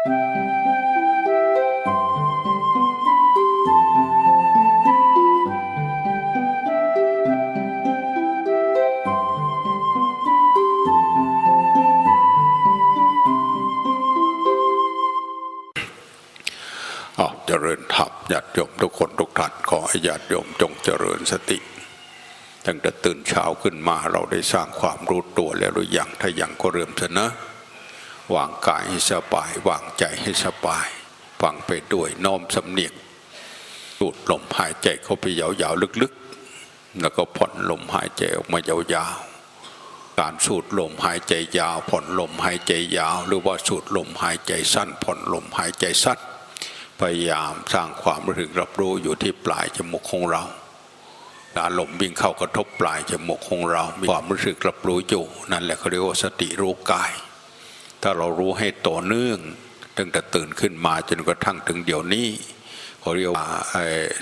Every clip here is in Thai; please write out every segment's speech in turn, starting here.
เจริญธรรมญาติโยมทุกคนทุกท่านขอให้ญาติโยมจงเจริญสติ ตั้งแต่ตื่นเช้าขึ้นมาเราได้สร้างความรู้ตัวแล้วหรือยังถ้ายังก็เริ่มเถอะนะ วางกายให้สบาย วางใจให้สบายฟังไปด้วยน้อมสำเนียกสูดลมหายใจเข้าไปยาวๆลึกๆ แล้วก็ผ่อนลมหายใจออกมายาวๆ การสูดลมหายใจยาว ผ่อนลมหายใจยาว หรือว่าสูดลมหายใจสั้น ผ่อนลมหายใจสั้น พยายามสร้างความรู้สึกรับรู้อยู่ที่ปลายจมูกของเราอารมณ์วิ่งเข้ากระทบปลายจมูกของเรา มีความรู้สึกรับรู้อยู่ นั่นแหละเขาเรียกว่าสติรู้กาย ถ้าเรารู้ให้ต่อเนื่องตั้งแต่ตื่นขึ้นมาจนกระทั่งถึงเดี๋ยวนี้เขาเรียกว่า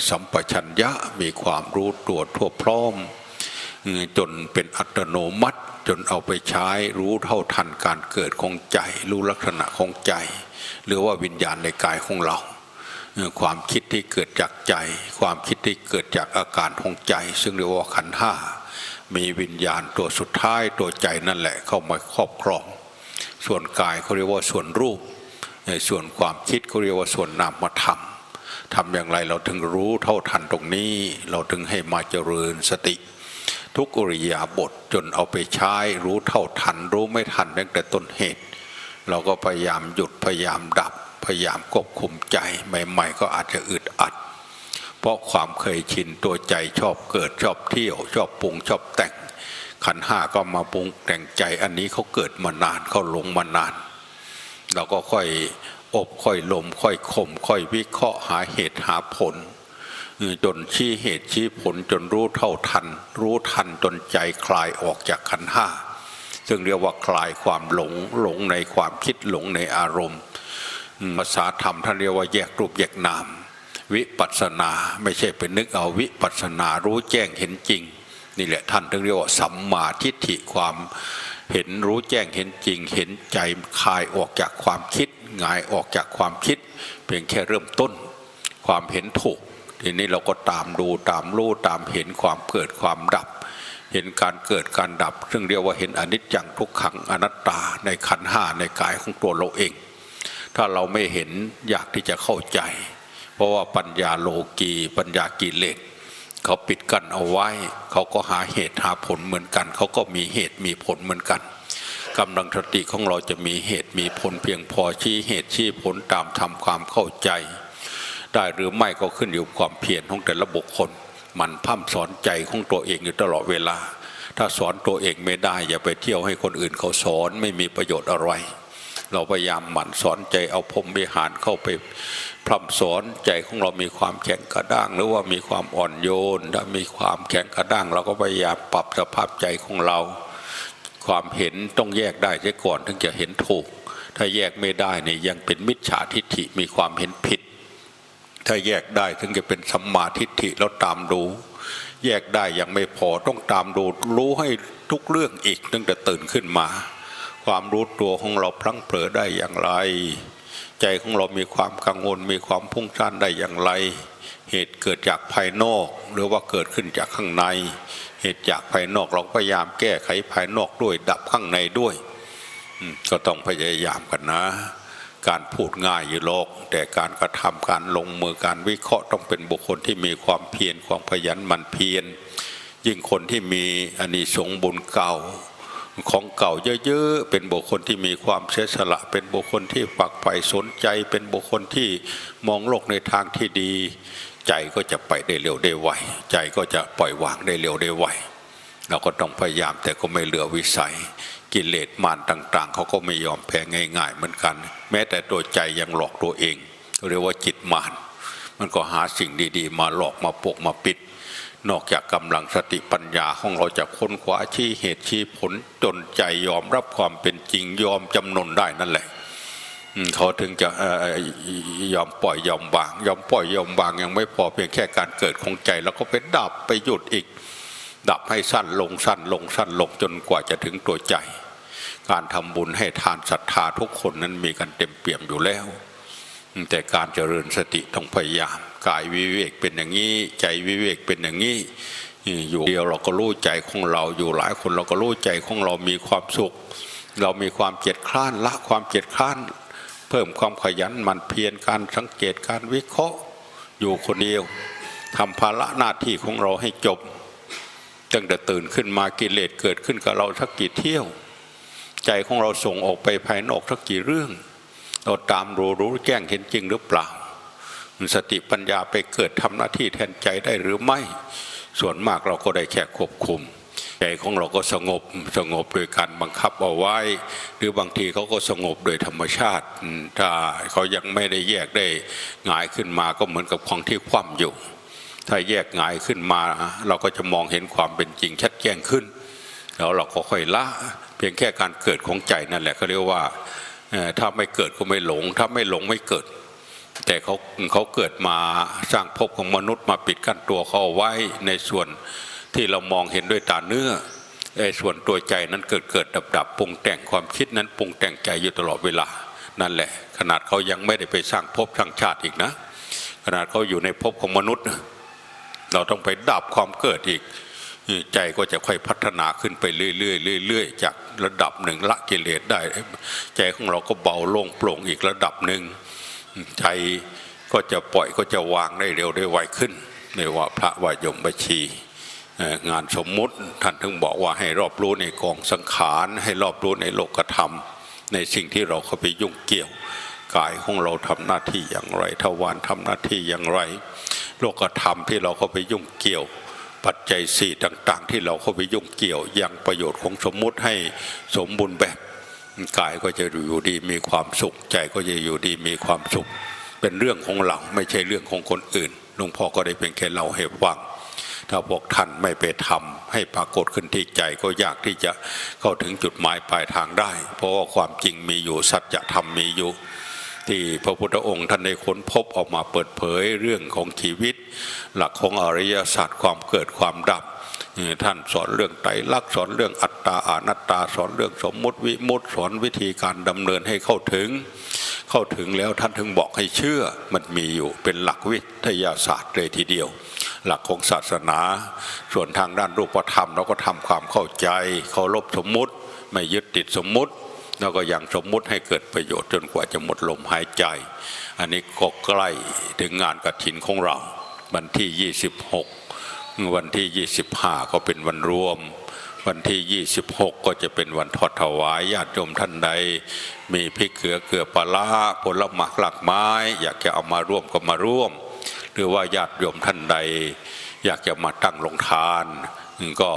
สัมปชัญญะมีความรู้ตัวทั่วพร้อม จนเป็นอัตโนมัติ จนเอาไปใช้รู้เท่าทันการเกิดของใจ รู้ลักษณะของใจ หรือว่าวิญญาณในกายของเรา ความคิดที่เกิดจากใจ ความคิดที่เกิดจากอาการของใจ ซึ่งเรียกว่าขันธ์ห้ามีวิญญาณตัวสุดท้ายตัวใจนั่นแหละเข้ามาครอบครอง ส่วนกายเขาเรียกว่าส่วนรูป ส่วนความคิดเขาเรียกว่าส่วนนามธรรมทำอย่างไรเราถึงรู้เท่าทันตรงนี้ เราถึงให้มาเจริญสติ ทุกอริยาบทจนเอาไปใช้รู้เท่าทัน รู้ไม่ทันตั้งแต่ต้นเหตุ เราก็พยายามหยุดพยายามดับ พยายามควบคุมใจใหม่ ๆ ก็อาจจะอึดอัด เพราะความเคยชินตัวใจชอบเกิดชอบเที่ยว ชอบปรุงชอบแต่ง ขันห้าก็มาปรุงแต่งใจอันนี้เขาเกิดมานานเขาหลงมานาน เราก็ค่อยอบค่อยลม ค่อยข่มค่อยวิเคราะห์หาเหตุหาผลจนชี้เหตุชี้ผลจนรู้เท่าทัน รู้ทันจนใจคลายออกจากขันห้าซึ่งเรียกว่าคลายความหลงหลงในความคิดหลงในอารมณ์ภาษาธรรมท่านเรียกว่าแยกรูปแยกนาม วิปัสสนาไม่ใช่เป็นนึกเอาวิปัสสนารู้แจ้งเห็นจริง นี่แหละท่านถึงเรียกว่าสัมมาทิฏฐิความเห็นรู้แจ้งเห็นจริงเห็นใจคลายออกจากความคิดหงายออกจากความคิด เพียงแค่เริ่มต้น ความเห็นถูกทีนี้เราก็ตามดูตามรู้ตามเห็นความเกิดความดับ เห็นการเกิดการดับ ซึ่งเรียกว่าเห็นอนิจจังทุกขังอนัตตาในขันห้าในกายของตัวเราเอง ถ้าเราไม่เห็นอยากที่จะเข้าใจ เพราะว่าปัญญาโลกีปัญญากิเลส เขาปิดกั้นเอาไว้ เขาก็หาเหตุหาผลเหมือนกัน เขาก็มีเหตุมีผลเหมือนกันกำลังสติของเราจะมีเหตุมีผลเพียงพอชี้เหตุชี้ผลตามทำความเข้าใจ ได้หรือไม่ก็ขึ้นอยู่ความเพียรของแต่ละบุคคล มันพร่ำสอนใจของตัวเองอยู่ตลอดเวลา ถ้าสอนตัวเองไม่ได้อย่าไปเที่ยวให้คนอื่นเขาสอนไม่มีประโยชน์อะไร เราพยายามหมั่นสอนใจเอาพรมวิหารเข้าไปพร่ำสอนใจของเรามีความแข็งกระด้าง หรือว่ามีความอ่อนโยนถ้ามีความแข็งกระด้าง เราก็พยายามปรับสภาพใจของเรา ความเห็นต้องแยกได้เสียก่อนถึงจะเห็นถูก ถ้าแยกไม่ได้เนี่ยยังเป็นมิจฉาทิฏฐิมีความเห็นผิด ถ้าแยกได้ถึงจะเป็นสัมมาทิฏฐิแล้วตามดูแยกได้ยังไม่พอต้องตามดูรู้ให้ทุกเรื่องอีกตั้งแต่ตื่นขึ้นมา ความรู้ตัวของเราพลั้งเผลอได้อย่างไร ใจของเรามีความกังวลมีความพุ่งซ่านได้อย่างไร เหตุเกิดจากภายนอก หรือว่าเกิดขึ้นจากข้างใน เหตุจากภายนอกเราพยายามแก้ไขภายนอกด้วยดับข้างในด้วยก็ต้องพยายามกันนะ การพูดง่ายอยู่โลก แต่การกระทำการลงมือการวิเคราะห์ต้องเป็นบุคคลที่มีความเพียรความขยันหมั่นเพียรยิ่งคนที่มีอานิสงส์บุญเก่า ของเก่าเยอะๆ เป็นบุคคลที่มีความเสียสละ เป็นบุคคลที่ฝักใฝ่สนใจ เป็นบุคคลที่มองโลกในทางที่ดี ใจก็จะไปได้เร็วได้ไว ใจก็จะปล่อยวางได้เร็วได้ไว เราก็ต้องพยายามแต่ก็ไม่เหลือวิสัย กิเลสมารต่างๆ เขาก็ไม่ยอมแพ้ง่าย ๆ เหมือนกัน แม้แต่ตัวใจยังหลอกตัวเอง เรียกว่าจิตมาร มันก็หาสิ่งดีๆ มาหลอกมาปกมาปิด นอกจากกำลังสติปัญญาของเราจะค้นคว้าชี้เหตุชี้ผลจนใจยอมรับความเป็นจริงยอมจำนนได้นั่นแหละเขาถึงจะออยอมปล่อยยอมวาง ยอมปล่อยยอมวางยังไม่พอเพียงแค่การเกิดของใจ แล้วก็ไปดับไปหยุดอีก ดับให้สั้นลงสั้นลงสั้นลงจนกว่าจะถึงตัวใจ การทำบุญให้ทานศรัทธาทุกคนนั้นมีกันเต็มเปี่ยมอยู่แล้ว แต่การเจริญสติต้องพยายามกายวิเวกเป็นอย่างนี้ ใจวิเวกเป็นอย่างนี้อยู่เดียวเราก็รู้ใจของเราอยู่หลายคนเราก็รู้ใจของเรามีความสุข เรามีความเกียจคร้านละความเกียจคร้าน เพิ่มความขยันหมันเพียรการสังเกตการวิเคราะห์ อยู่คนเดียวทำภาระหน้าที่ของเราให้จบตั้งแต่ตื่นขึ้นมากิเลสเกิดขึ้นกับเราสักกี่เที่ยว ใจของเราส่งออกไปภายนอกสักกี่เรื่อง เราตามรู้รู้แจ้งเห็นจริงหรือเปล่า สติปัญญาไปเกิดทำหน้าที่แทนใจได้หรือไม่ ส่วนมากเราก็ได้แค่ควบคุม ใจของเราก็สงบสงบโดยการบังคับเอาไว้ หรือบางทีเขาก็สงบโดยธรรมชาติ ถ้าเขายังไม่ได้แยกได้หงายขึ้นมาก็เหมือนกับของที่คว่ำอยู่ ถ้าแยกหงายขึ้นมา เราก็จะมองเห็นความเป็นจริงชัดแจ้งขึ้น แล้วเราก็ค่อยละเพียงแค่การเกิดของใจนั่นแหละเขาเรียกว่าถ้าไม่เกิดก็ไม่หลง ถ้าไม่หลงไม่เกิด แต่เขาเขาเกิดมาสร้างภพของมนุษย์มาปิดกั้นตัวเขาเอาไว้ในส่วนที่เรามองเห็นด้วยตาเนื้อไอ้ส่วนตัวใจนั้นเกิดเกิดดับดับปรุงแต่งความคิดนั้นปรุงแต่งใจอยู่ตลอดเวลา นั่นแหละ ขนาดเขายังไม่ได้ไปสร้างภพสร้างชาติอีกนะ ขนาดเขาอยู่ในภพของมนุษย์ เราต้องไปดับความเกิดอีก ใจก็จะค่อยพัฒนาขึ้นไปเรื่อยๆเรื่อยๆจากระดับหนึ่งละกิเลสได้ ใจของเราก็เบาลงโปร่งอีกระดับหนึ่ง ใจก็จะปล่อยก็จะวางได้เร็วได้ไวขึ้นเรียกว่าพระวายมบัญชีงานสมมุติท่านถึงบอกว่าให้รอบรู้ในกองสังขาร ให้รอบรู้ในโลกธรรม ในสิ่งที่เราเข้าไปยุ่งเกี่ยวกายของเราทำหน้าที่อย่างไรทวารทำหน้าที่อย่างไร โลกธรรมที่เราเข้าไปยุ่งเกี่ยว ปัจจัยสี่ต่าง ๆ ที่เราเข้าไปยุ่งเกี่ยวยังประโยชน์ของสมมุติให้สมบูรณ์แบบ กายก็จะอยู่ดีมีความสุข ใจก็จะอยู่ดีมีความสุข เป็นเรื่องของเราไม่ใช่เรื่องของคนอื่นหลวงพ่อก็ได้เป็นแค่เล่าให้ฟังถ้าพวกท่านไม่ไปทำให้ปรากฏขึ้นที่ใจก็ยากที่จะเข้าถึงจุดหมายปลายทางได้ เพราะว่าความจริงมีอยู่สัจธรรมมีอยู่ ที่พระพุทธองค์ท่านได้ค้นพบออกมาเปิดเผยเรื่องของชีวิต หลักของอริยศาสตร์ความเกิดความดับ ท่านสอนเรื่องไตรลักษณ์สอนเรื่องอัตตาอนัตตาสอนเรื่องสมมุติวิมุติสอนวิธีการดำเนินให้เข้าถึง เข้าถึงแล้วท่านถึงบอกให้เชื่อมันมีอยู่เป็นหลักวิทยาศาสตร์เลยทีเดียว หลักของศาสนา ส่วนทางด้านรูปธรรมเราก็ทำความเข้าใจเคารพสมมุติ ไม่ยึดติดสมมุติแล้วก็ยังสมมุติให้เกิดประโยชน์จนกว่าจะหมดลมหายใจ อันนี้ก็ใกล้ถึงงานกฐินของเราวันที่ 26 วันที่ 25 ก็เป็นวันรวม วันที่ 26 ก็จะเป็นวันทอดถวายญาติโยมท่านใด มีพริกเกลือเกลือปลาร้าผลไม้หลากไม้ อยากจะเอามาร่วมก็มาร่วม หรือว่าญาติโยมท่านใด อยากจะมาตั้งลงทานก็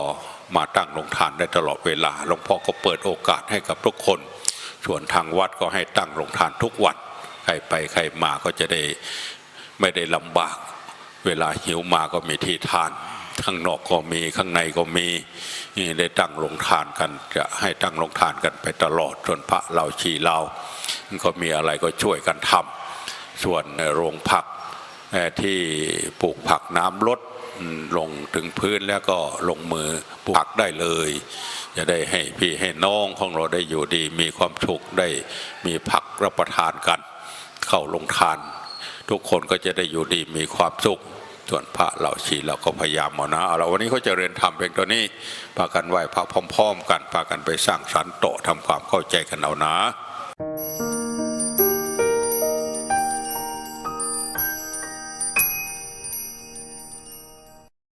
มาตั้งลงทานได้ตลอดเวลาหลวงพ่อก็เปิดโอกาสให้กับทุกคนส่วนทางวัดก็ให้ตั้งลงทานทุกวันใครไปใครมาก็จะได้ไม่ได้ลำบาก เวลาหิวมาก็มีที่ทาน ข้างนอกก็มีข้างในก็มีนี่ได้ตั้งลงทานกัน จะให้ตั้งลงทานกันไปตลอดส่วนพระเราชีเราก็มีอะไรก็ช่วยกันทำส่วนโรงผักที่ปลูกผักน้ำลดลงถึงพื้นแล้วก็ลงมือปลูกผักได้เลย จะได้ให้พี่ให้น้องของเราได้อยู่ดี มีความสุขได้มีผักรับประทานกัน เข้าลงทาน ทุกคนก็จะได้อยู่ดีมีความสุข ส่วนพระเหล่าชีเราก็พยายามเอานะเอาละวันนี้เขาจะเรียนทำเพียงตัวนี้พากันไหว้พระพร้อม ๆ กันพากันไปสร้างสรรค์โตะทำความเข้าใจกันเอานะ